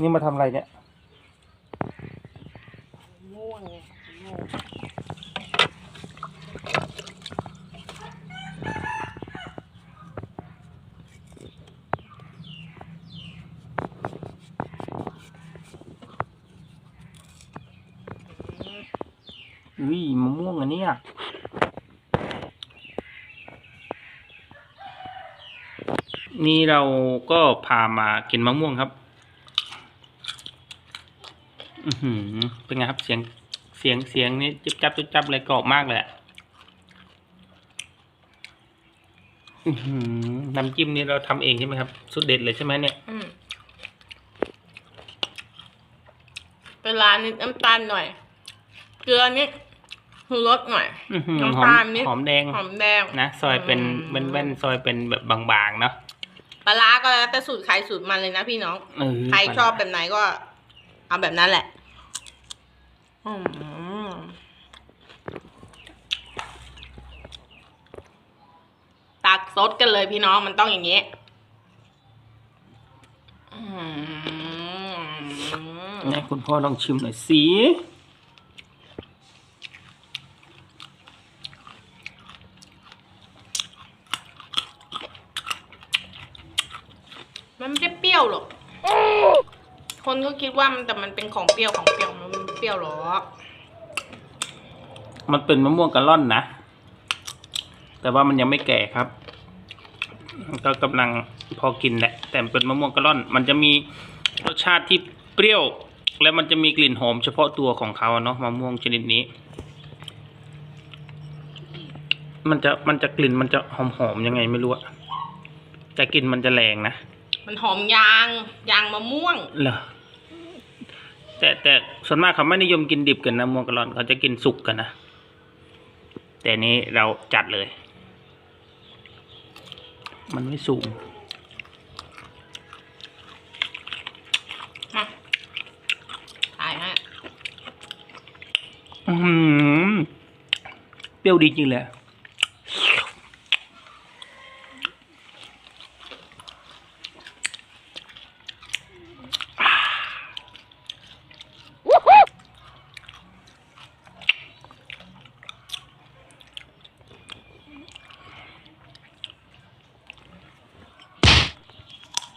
นี่มาทำอะไรเนี่ย ม่วงไงม่วงอุ้ยมะม่วงอันเนี้ยนี่เราก็พามากินมะม่วงครับ อือหือเป็นไงครับเสียงเสียงเสียงนี่จิบจับจิบจับเลยกรอบมากเลยอะอื้อหือน้ำจิ้มนี่เราทำเองใช่ไหมครับสุดเด็ดเลยใช่ไหมเนี่ย อืมเป็นร้านนิดน้ำตาลหน่อย เกลือนิดคือรสหน่อย อื้อหือหอน้ำมตาลนิด หอมแดงหอมแดง นะซอยเป็นอืม แว่นๆซอยเป็นแบบบางๆเนาะปลาร้าก็แล้วแต่สูตรใครสูตรมันเลยนะพี่น้อง เออใครชอบแบบไหนก็เอาแบบนั้นแหละ อืมตักซดกันเลยพี่น้องมันต้องอย่างนี้อืมนี่คุณพ่อลองชิมหน่อยสิมันไม่ได้เปรี้ยวหรอก คนก็คิดว่ามันแต่มันเป็นของเปรี้ยวของเปรี้ยวมันไม่ เปรี้ยวหรอกมันเป็นมะม่วงกะล่อนนะ แต่ว่ามันยังไม่แก่ครับ ก็กำลังพอกินแหละ แต่มันเป็นมะม่วงกะล่อน มันจะมีรสชาติที่เปรี้ยว และมันจะมีกลิ่นหอมเฉพาะตัวของเขาเนาะมะม่วงชนิดนี้ มันจะมันจะกลิ่นมันจะหอมหอมๆยังไงไม่รู้อะแต่กลิ่นมันจะแรงนะ มันหอมยางยางมะม่วง เหรอ แต่แต่ ส่วนมากเขาไม่นิยมกินดิบกันนะม่วงกะล่อนเขาจะกินสุกกันนะ แต่นี้เราจัดเลย มันไม่สูงมาถ่ายฮะอื้อหือเปรี้ยวดีจริงเลยอะ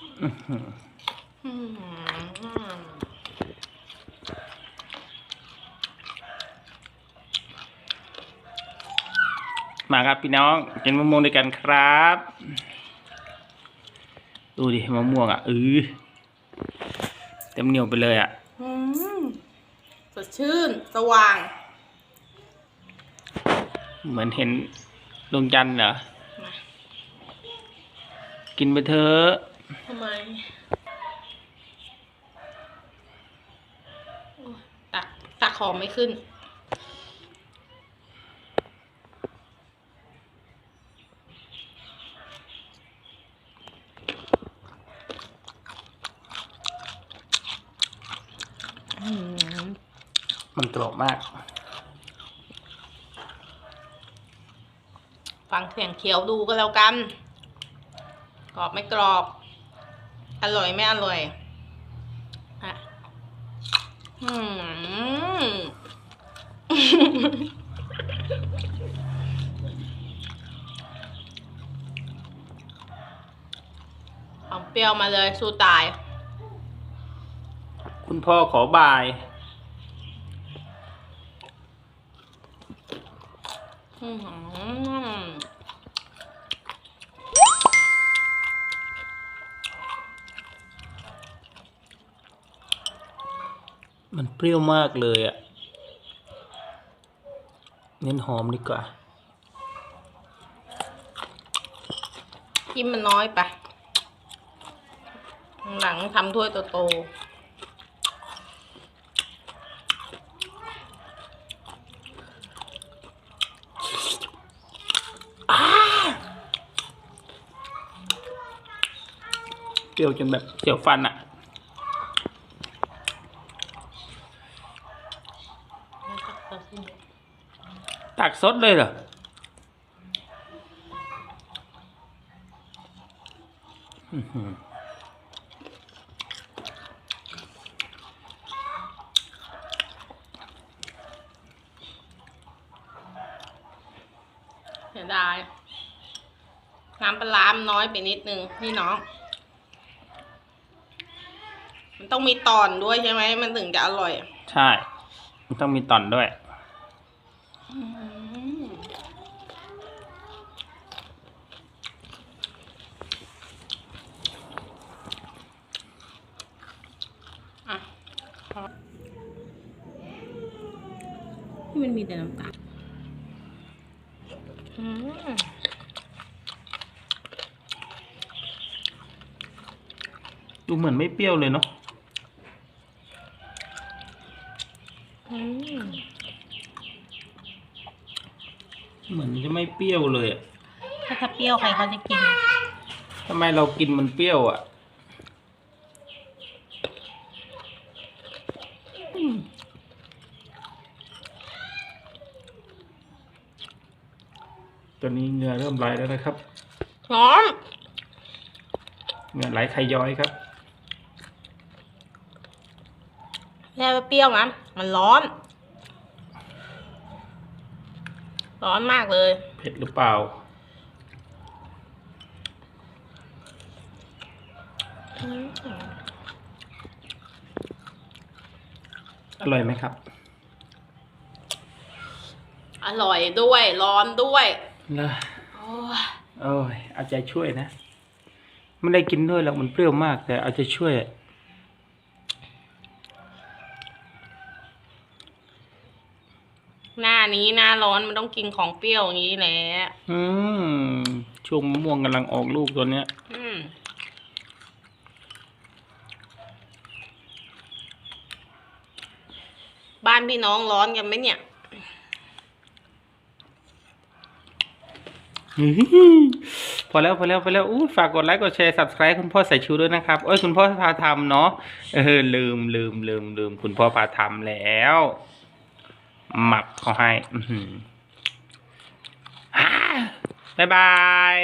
อื มมาครับพี่น้องกินมะม่วงด้วยกันครับ ดูดิมะม่วงอะเออเต็มเหนียวไปเลยอะอืมสดชื่น สว่าง เหมือนเห็นดวงจันทร์เหรอมากินไปเถอะ ทำไมโอ้ยตัก ตักหอมไม่ขึ้นอืมมันกรอบมาก ฟังเสียงเคี้ยวดูก็แล้วกัน กรอบไม่กรอบ อร่อยไม่อร่อยอะอืมเอาเปรี้ยวมาเลยสู้ตาย คุณพ่อขอบาย อื้อหือมั เปรี้ยวมากเลยอะ่ะ เน้นหอมดีกว่ากินมันน้อยไป หลังทำถ้วยโตๆเปรี้ยวจนแบบเสียวฟันอะ่ ตักสดเลยเหรอเสียดายน้ำปลาล้มน้อยไปนิดนึงพี่น้อง มันต้องมีตอนด้วยใช่ไหม มันถึงจะอร่อย ใช่ ต้องมีตอนด้วยอืมอะครับนี่มันมีแต่น้ำตาลอืมดูเหมือนไม่เปรี้ยวเลยเนาะ อืม เหมือนจะไม่เปรี้ยวเลยอะถ้าถ้าเปรี้ยวใครเขาจะกิน ทำไมเรากินมันเปรี้ยวอะอืมตอนนี้เหงื่อเริ่มไหลแล้วนะครับ ร้อน เหงื่อไหลไขย้อยครับ แค่ว่าเปรี้ยวนะมันร้อน ร้อนมากเลย เผ็ดหรือเปล่าอืมอร่อยไหมครับ อร่อยด้วย ร้อนด้วยล่ะโอ้ยโอ้ยเอาใจช่วยนะ ไม่ได้กินด้วยหรอกมันเปรี้ยวมากแต่เอาใจช่วย หน้านี้หน้าร้อนมันต้องกินของเปรี้ยวอย่างนี้แหละอืมช่วงมะม่วงกำลังออกลูกตัวเนี้ย อืมบ้านพี่น้องร้อนกันไหมเนี่ยอื้อหือพอแล้วพอแล้วพอแล้วอู้ฝากกดไลค์กดแชร์ subscribe คุณพ่อใส่ชูด้วยนะครับ เอ้ยคุณพ่อพาทำเนาะ เออลืมลืมลืมลืมคุณพ่อพาทำแล้ว หมับเขาให้ อือหืออ่าบ๊ายบาย